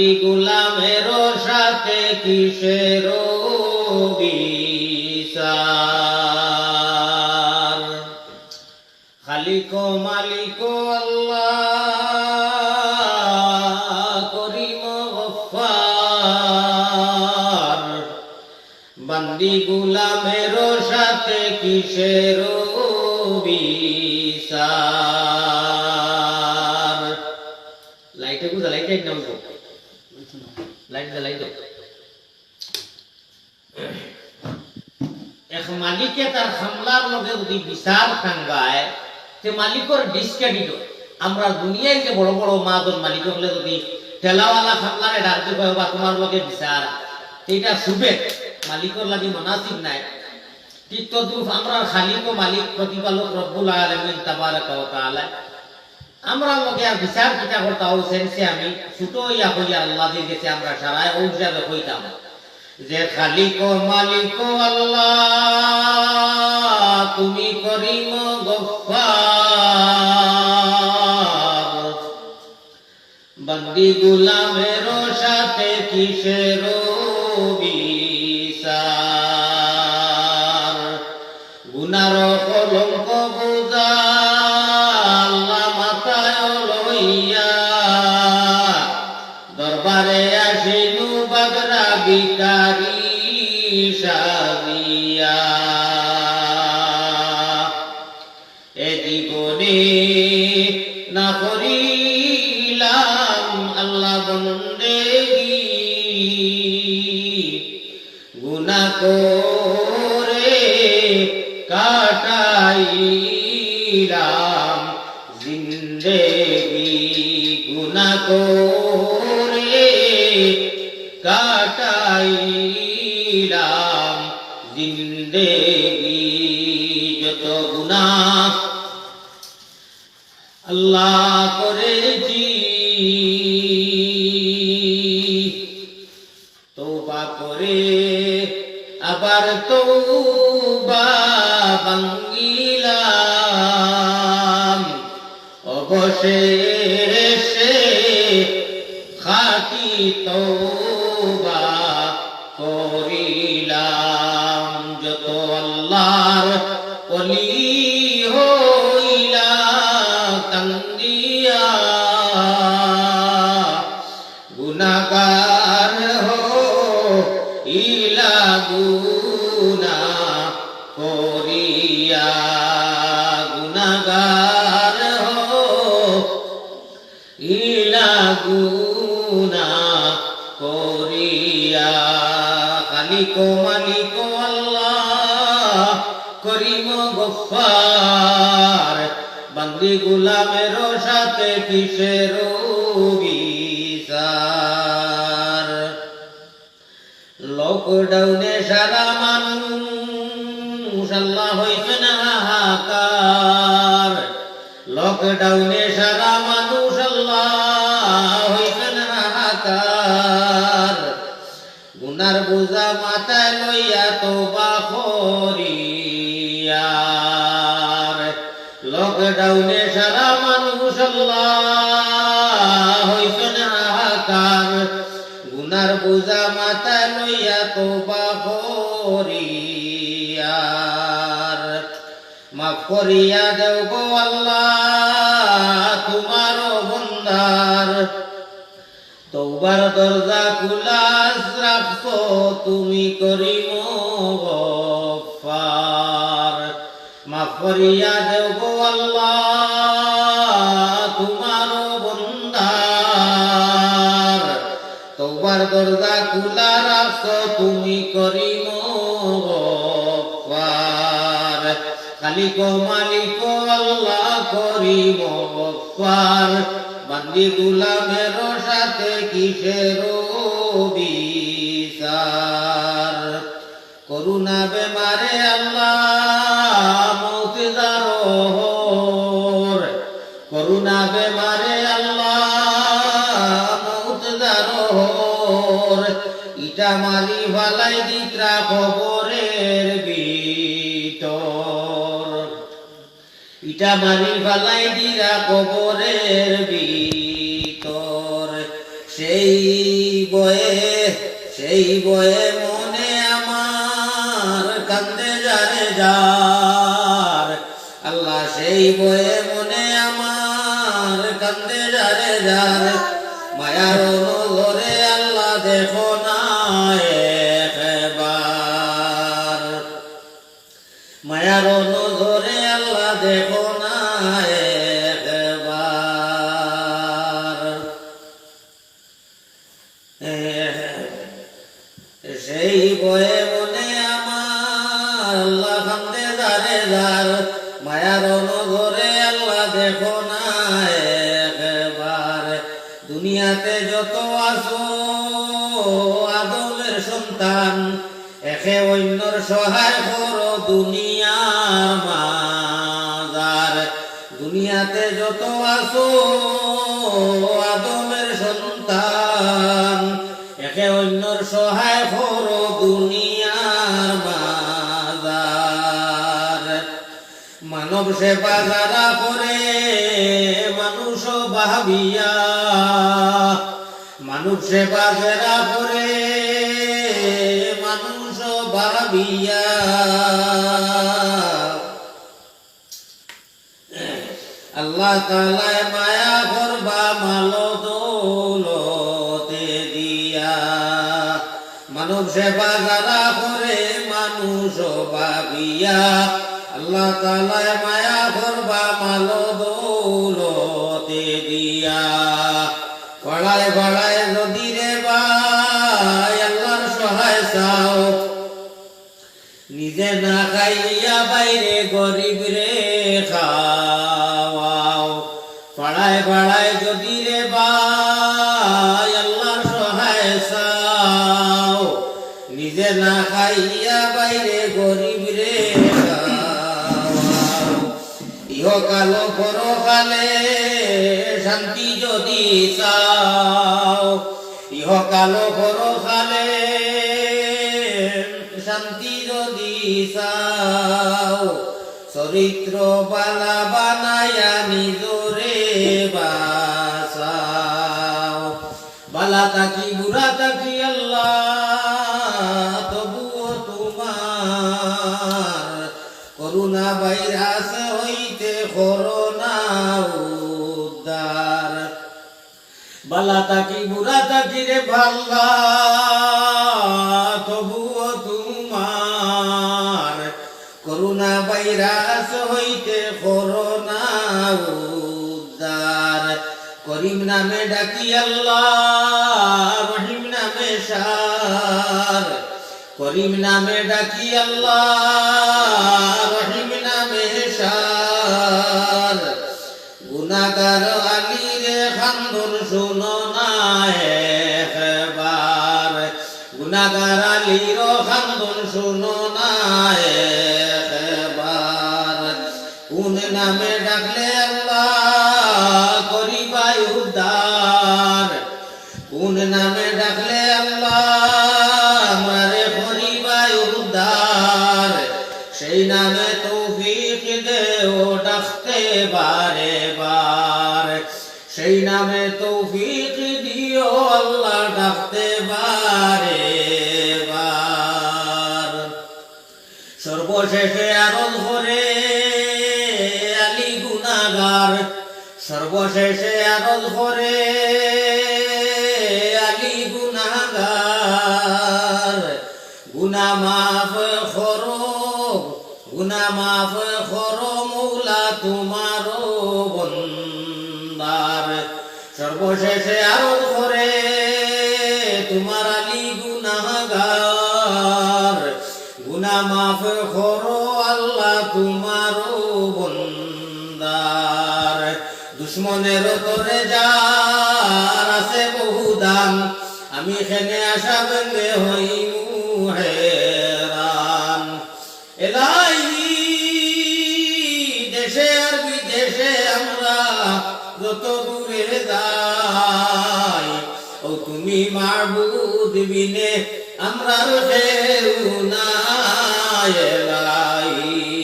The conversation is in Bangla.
বান্দি গুলামের সাথে কিসের খালিক মালিক করিম গফার বান্দি সাথে কিসের লাইটে বুঝা, লাইটে একদম লাইট দে লাইট এক মালিকে তার হামলার লগে যদি বিচার খাঙ্গায় তে মালিকর ডিসক্রেডিট আমরা দুনিয়ায় যে বড় বড় মাদন মালিক হলে যদি ঠেলাওয়ালা খামলারে ডাকতে কয় বা তোমার লগে বিচার এটা শুবে মালিকর লাগি মনাসিব নাই আমরা খালিক মালিক প্রতিপালক রব্বুল আলমিন তাবারাকা আমরা লগে আর বিচার কিতা করতে হও সেন্সে আমি ছোট ইয়া হইয়া আল্লাহ দিয়ে গেছে, আমরা সারায় ওই হিসাবে হইতাম। যে খালিক, মালিক, আল্লাহ, তুমি করিম গফার বন্দি গুলামের সাথে কিসের বিচার গুনার গুনা করে কাটাইলাম জিন্দেগি। গুনা করে কাটাইলাম জিন্দেগি। যত গুনা আল্লাহ করেছি ভাঙ্গিলাম অবশেষে খাটি তৌবা করিলাম। যত আল্লাহর অলি হইলা কান্দিয়া খালিক মালিক আল্লাহ, করিম গফার বন্দি গুলামের সাথে কিসের লকডাউনে সারা? মানুষ আল্লাহ হইছে না হাহাকার। লকডাউনে সারা মানুষ আল্লাহ গুনার বোঝা মাথায় লইয়া তোবা করিয়ার লকডাউনে সারা মানুষ গুনার বোঝা লইয়া করিয়ার মাফ করিয়া দেও গো আল্লাহ তোমার বন্দার তৌবার দরজা কুলাস রাখছো তুমি করিম গফার। মাফ করিয়া দেও গো আল্লাহ তোমার বন্দার। তৌবার দরজা খোলা রাখছো তুমি করিম গফার। খালিক মালিক আল্লাহ করিম গফার। বান্দি গুলামের সাথে কিসের বিচার করুণা বেমারে আল্লাহ করুণা বেমারে আল্লাহ ইটা মারি ভালাই দিত্রা খবরের ভিতর। ইটা মারি ফালাই দিরা কবরের ভিতর। সেই বয়ে সেই বয়ে যারে আল্লাহ সেই বয়ে মনে আমার কান্দে যারে যার। মায়ার নজরে আল্লাহ দেখো না একবার। মায়ার নজরে আল্লাহ দেখো না সেই বয়ে দারে মায়ার নজরে আল্লাহ দেখো না দুনিয়াতে যত আসো আদমের সন্তান, একে অন্যর সহায় করো দুনিয়ার মাজার। দুনিয়াতে যত আসো আদমের সন্তান, একে অন্যর সহায় মানব সেবা যারা করে, মানুষ ভাবিয়া মানব সেবা যারা করে, মানুষ ভাবিয়া আল্লাহ তালায় মায়া করবা মালো দৌলতে দিয়া। মানব সেবা যারা করে, মানুষ ভাবিয়া আল্লাহ তালায় মায়া করবা মালো দৌলতে দিয়া। পড়ায় পড়ায় যদি রে ভাই, আল্লাহর সহায় চাও। নিজে না খাইয়া বাইরে গরিব চাও। নিজে না খাইয়া বাইরে গরিব রে ইহকাল পরকালে শান্তি যদি চাও ইহকাল পরকালে শান্তি যদি চাও চরিত্র বালা বানায়া নিজরে উদ্ধার বালা বুড়া রে তবুও তোমার করুণা হইতে করিম নামে ডাকি আল্লাহ, রহিম নামে সার। করিম নামে ডাকি আল্লাহ, রহিম গুনাগার আলী রে খান্দন শুনো না একবার। গুনাগার আলী রো খান্দন শুনো না একবার। কোন নামে ডাকলে আল্লাহ করিবাই উদ্ধার। কোন নামে ডাকলে আল্লাহ আমারে করিবাই উদ্ধার। সেই নামে তৌফিক দেও, ডাকতে বারে বার। সেই নামে তৌফিক দিও আল্লাহ ডাকতে বার সর্বশেষে আরল করে আলী গুনাগার সর্বশেষে আরল করে আলী গুনাগার গুনা মাফ করো গুনা মাফ করো মৌলা তোমার সর্বশেষে আরল করে, তোমার আলী গুনাগার গুনা মাফ করো আল্লাহ তোমার বন্দার। দুশ্মনের তোরে যার আছে বহু দান আমি এখানে আসা বন্ধে হই হেরান তুমি মারবুদ বিনে আমরা কেউ না এলাই।